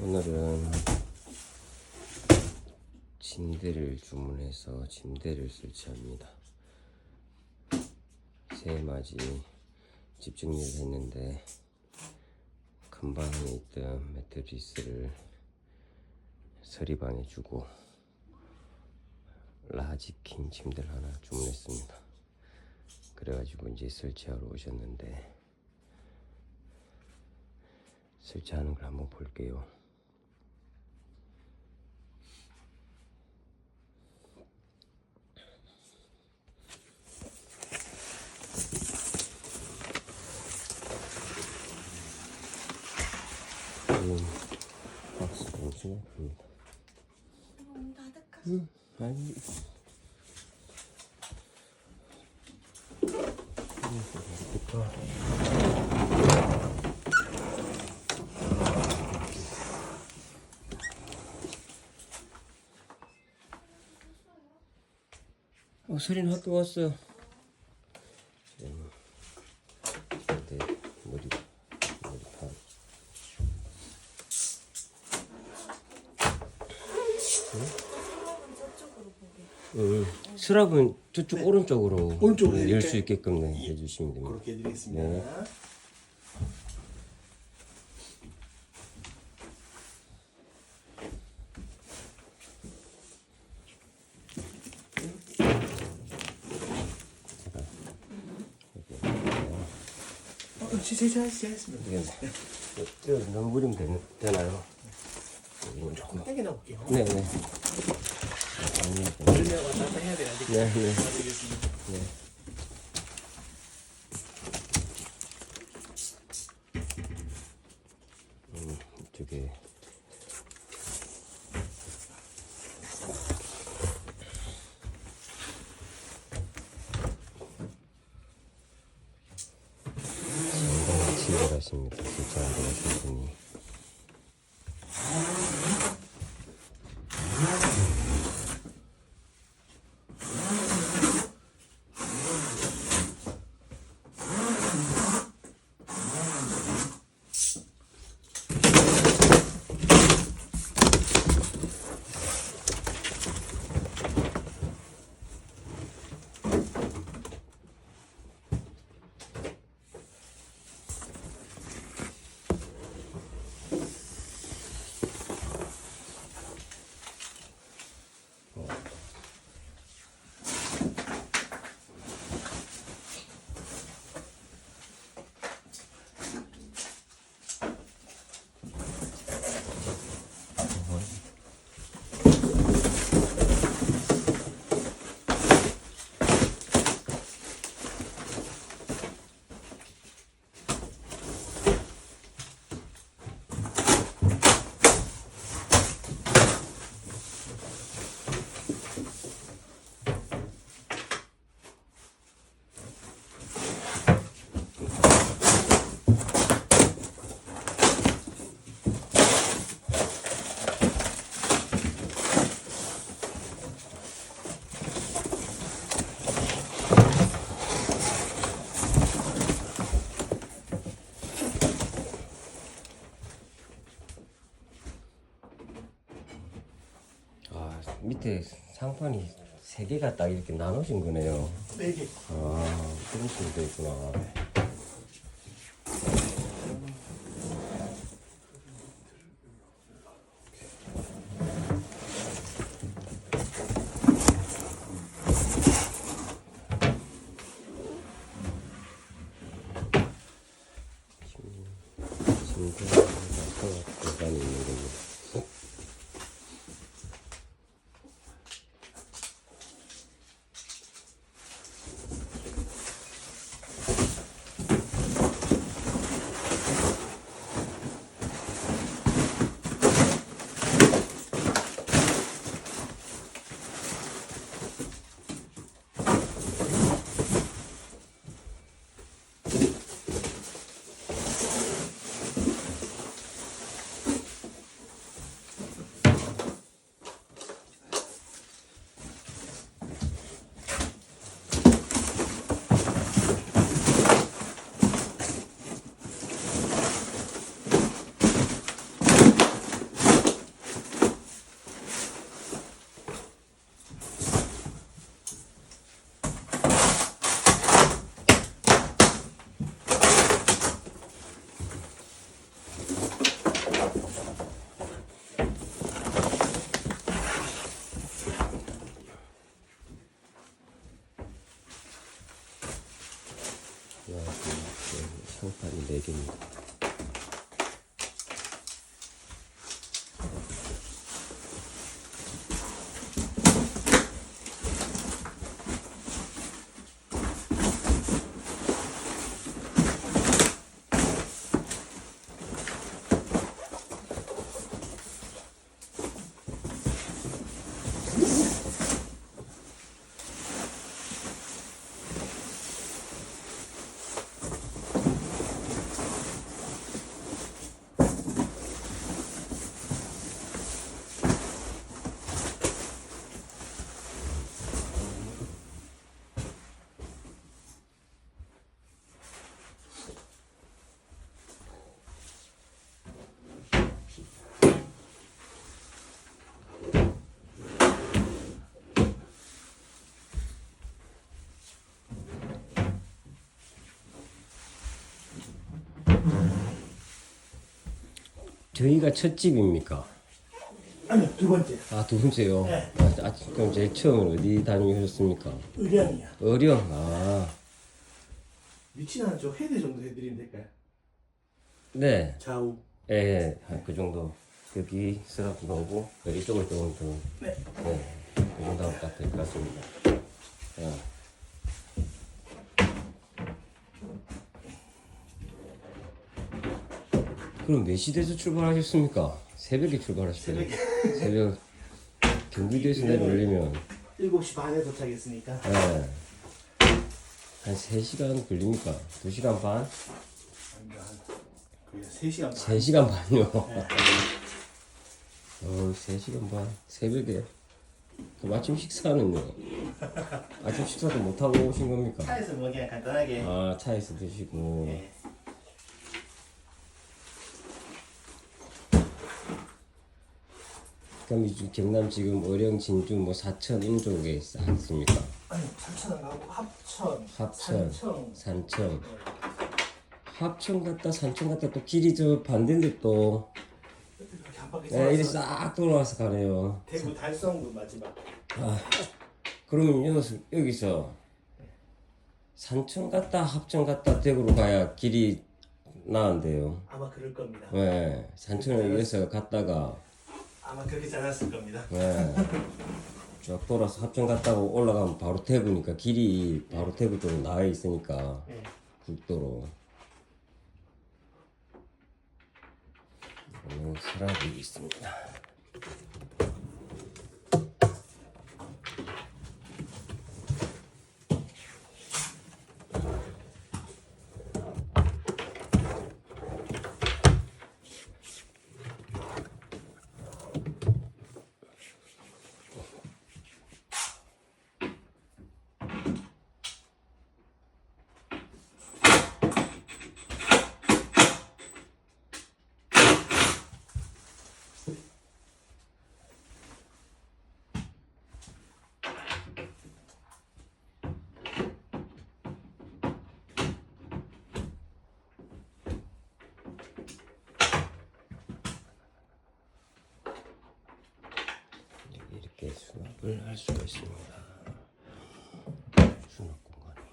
오늘은 침대를 주문해서 침대를 설치합니다. 새 맞이 집 정리를 했는데 큰 방에 있던 매트리스를 서리방에 주고 라지킹 침대를 하나 주문했습니다. 그래가지고 이제 설치하러 오셨는데 설치하는 걸 한번 볼게요. 음, 박스 엄청 큽니다. 너무 음, 아니. 어, 서린 학교 왔어요. 음, 네, 머리, 머리판. 저쪽으로 보게. 음, 스랍은 저쪽 오른쪽으로 오른쪽으로 열 이렇게. 수 있게끔 네, 해주시면 됩니다. 그렇게 해드리겠습니다. 네. 어, 제, 제, 제, 했습니다. 이게 이거 넘그리면 되는, 되나요? 이거 조금 당겨놔 볼게요. 네, 네. 열매가 갔다 해야 돼가지고. 네, 네. 해드리겠습니다. 네. 음, 이쪽에 상당히 친절하십니다. 실장도 하시 세 개가 딱 이렇게 나눠진 거네요. 네 개. 아 그런 식으로 돼 있구나. 저희가 첫 집입니까? 아니요, 두 번째. 아, 두 번째요? 네. 아, 아, 그럼 제일 처음으로 어디 다니셨습니까? 의량이야. 어령, 아, 위치는 한저 헤드 정도 해드리면 될까요? 네. 좌우. 예, 한그 정도. 여기 스라프 넣고, 이쪽을 조금 더, 네. 네. 그 정도 하면 딱 될 것 같습니다. 자. 그럼 몇 시대에서 출발하셨습니까? 새벽에 출발하셨어요. 새벽 경기도에서 내려오려면 7시 반에 도착했으니까. 네. 한 3시간 걸립니까? 2시간 반? 한 거의 3시간 반. 3시간 반요. 네. 어, 3시간 반. 새벽에. 그럼 아침 식사는요? 아침 식사도 못하고 오신 겁니까? 차에서 뭐 그냥 간단하게. 아, 차에서 드시고. 네. 그럼 이제 경남 지금 어령, 진주, 뭐 사천, 인쪽에 있습니까? 아니, 산천은 가고 합천, 합천, 산청. 산청. 합천 갔다 산청 갔다 또 길이 저 반대인데 또 이렇게 한 바퀴 네, 이리 돌아서 싹 돌아와서 가네요. 대구 달성구 마지막. 그러면 여기서, 여기서 산청 갔다 합천 갔다 대구로 가야 길이 나은데요. 아마 그럴 겁니다. 네, 산천을 위해서 갔다가 아마 그렇게 잘났을 겁니다. 네, 쭉 돌아서 합천 갔다가 올라가면 바로 대구니까 길이 바로 대구 쪽으로 나와 있으니까 네. 국도로. 오, 사람이 있습니다. 이렇게 수납을 할 수가 있습니다. 수납 공간이.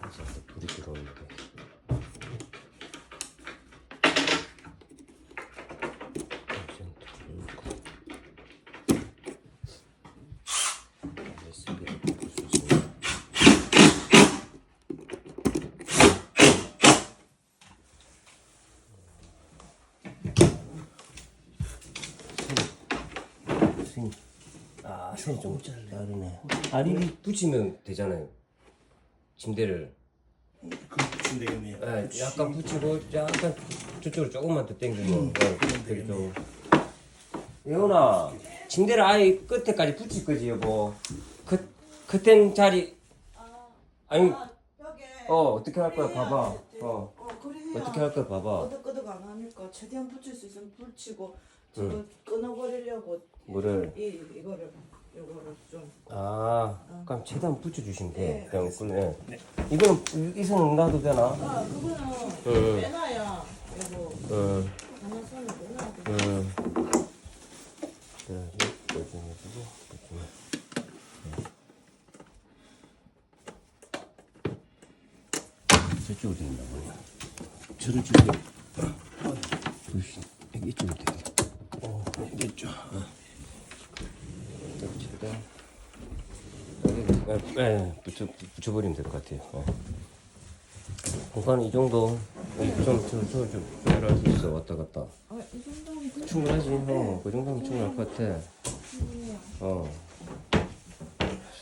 그래서 또 불이 들어오게. SB를 볼수 있습니다. 스님. 아, 스님 좀 자르네. 아니, 붙이면 되잖아요. 침대를. 그럼 붙이면 되겠네요. 네, 약간 붙이고 약간 저쪽으로 조금만 더 당기고. 네, 되게 좀. 예원아 침대를 아예 끝에까지 붙일 거지 여보. 그, 그땐 자리. 아니 벽에 어 어떻게 할 거야 봐봐. 어. 어 그래 어떻게 할 거야 봐봐. 끄덕끄덕 안 하니까 최대한 붙일 수 있으면 붙이고 저거 끊어버리려고 물을. 이 이거를 이거를 좀. 아 그럼 최대한 붙여주시면 돼 네, 그냥 끄네. 이거는 이 손은 놔도 되나? 아 그거는 응. 빼놔야 이거 빼놔야 돼. 요즘에. 저쪽으로 된다 보냐 저를 주세요 여기 이쪽으로 돼 어, 됐죠 어. 딱 최대한 예, 예, 붙여, 붙여버리면 될 것 같아요. 예. 공간은 이 정도 좀, 좀, 좀, 좀, 좀 조절할 수 있어 왔다 갔다. 아, 이 정도면 그 충분하지. 어, 그 정도면 충분할 것 같아. 어.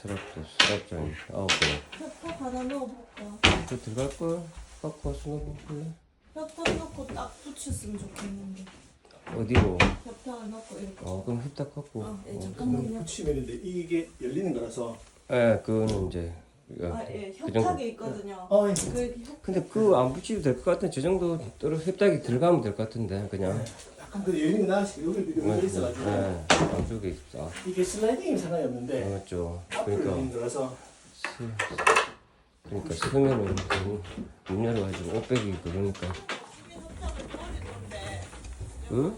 서랍도 서랍장 아홉 개. 협탁 하나 넣어볼까? 저 들어갈 걸 갖고 와서 넣어볼래? 협탁 넣고 딱 붙였으면 좋겠는데. 어디로? 협탁을 넣고 이렇게. 어, 그럼 흡탁 갖고. 아, 예, 어. 잠깐만요. 붙이면 되는데 이게 열리는 거라서. 예, 그거는 이제. 어, 아, 예, 그 정도. 협탁이 있거든요. 어, 예. 그 협- 근데 그거 안 붙여도 될 것 같은데 저 정도 떨어 흡탁이 들어가면 될 것 같은데 그냥. 약간 그거 나씩 여기 여기 네, 있어가지고 네, 안쪽에 있어. 이게 슬라이딩이 상관이 없는데 아, 맞죠. 앞으로 그러니까 스, 그러니까 스면은 문, 문 열어가지고 옷 빼기 그러니까. 응?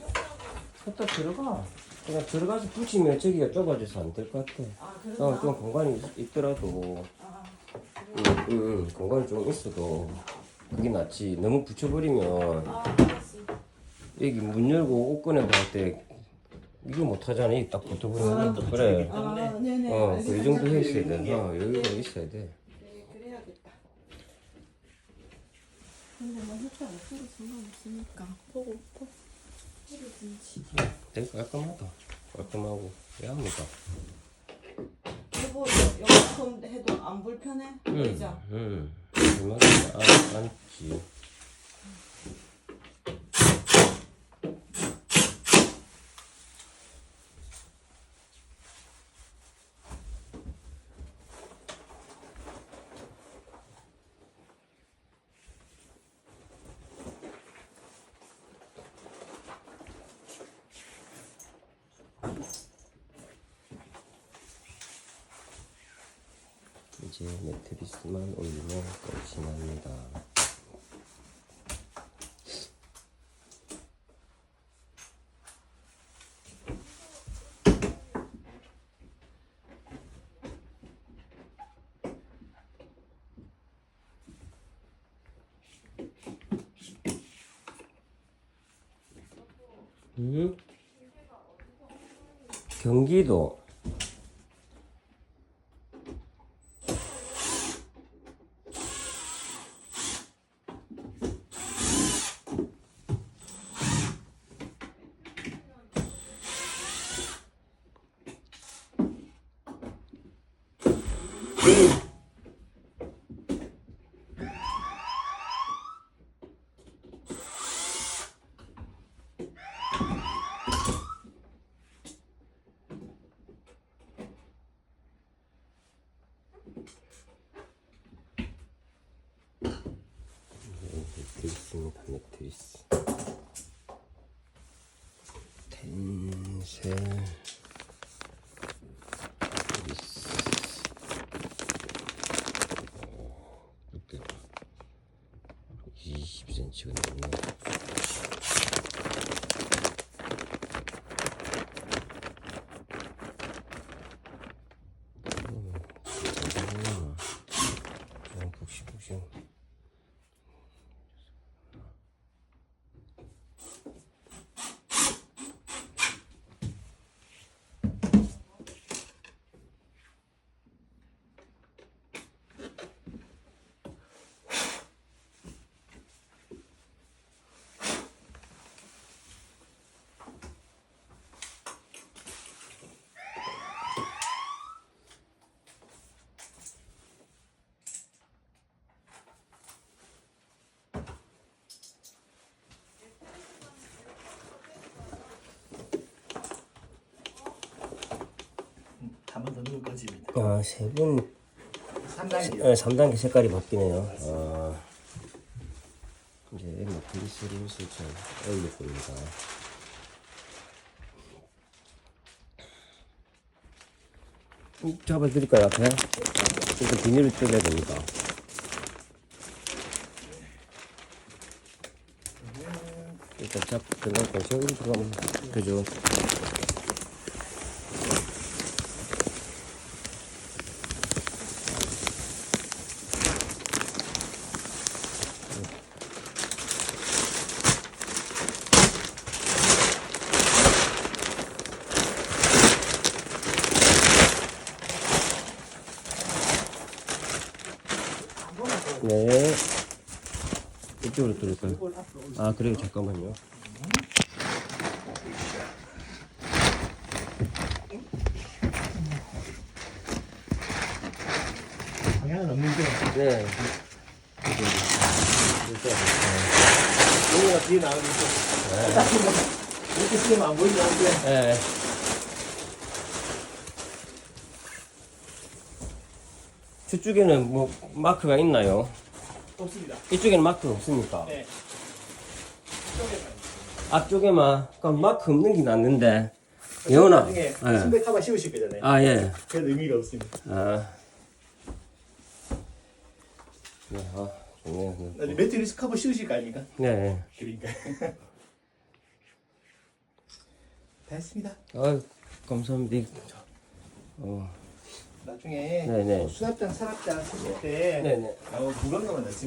흡탁 들어가. 그냥 들어가서 붙이면 저기가 좁아져서 안 될 것 같아. 아, 그런가? 어, 좀 공간이 있- 있더라도, 아, 응, 응, 응, 공간이 좀 있어도 그게 낫지. 너무 붙여버리면 아. 여기 문 열고 옷 꺼내고 할 때 이거 못 하잖아. 이딱 붙어버리면. 또 그래. 아, 네네. 어, 그이 정도 알겠습니다. 했어야 돼. 어, 여기가 있어야 돼. 네, 그래야겠다. 근데 뭐 없어도 상관없으니까. 보고, 보고. 되게 깔끔하다. 깔끔하고 야합니다. 여보, 여만큼 해도 안 불편해? 의자. 응. 얼마나 안, 안지. 이제 매트리스만 올리면 끝이 납니다. 음? 경기도 매트리스입니다. 매트리스. 텐셀 리스. 이렇게 20cm가 넘네. 음, 잠깐만요. 그냥 푹신푹신. 한 번 더 넣을 거지. 아, 세 분, 3단계. 네, 3단계 색깔이 바뀌네요. 아, 이제 매트리스를 슬쩍 올릴 겁니다. 음, 잡아드릴까요, 앞에? 일단 비닐을 뜯어야 됩니다. 일단 잡, 끝날 거 저기로 들어가면, 그죠? 네. 이쪽으로 뚫을까요? 아, 그래요. 잠깐만요. 방향은 없는데 네. 여기가 뒤에 나오니까 뭐 이렇게 쓰면 안 보이긴 한데 네. 저쪽에는 뭐 마크가 있나요? 없습니다. 이쪽에는 마크가 없습니까? 네. 앞쪽에만 그럼 마크 없는 게 낫는데 예원아 나중에 예. 선배 카바 씌우실 거잖아요. 아 예. 그래도 의미가 없습니다. 아. 네, 아, 좋네요. 나중에 매트리스 커버 씌우실 거 아닙니까? 네. 그러니까. 다 했습니다. 아, 감사합니다. 어, 나중에 네네. 수납장, 서랍장 쓰실 때 네네. 어, 무거운 거만 넣지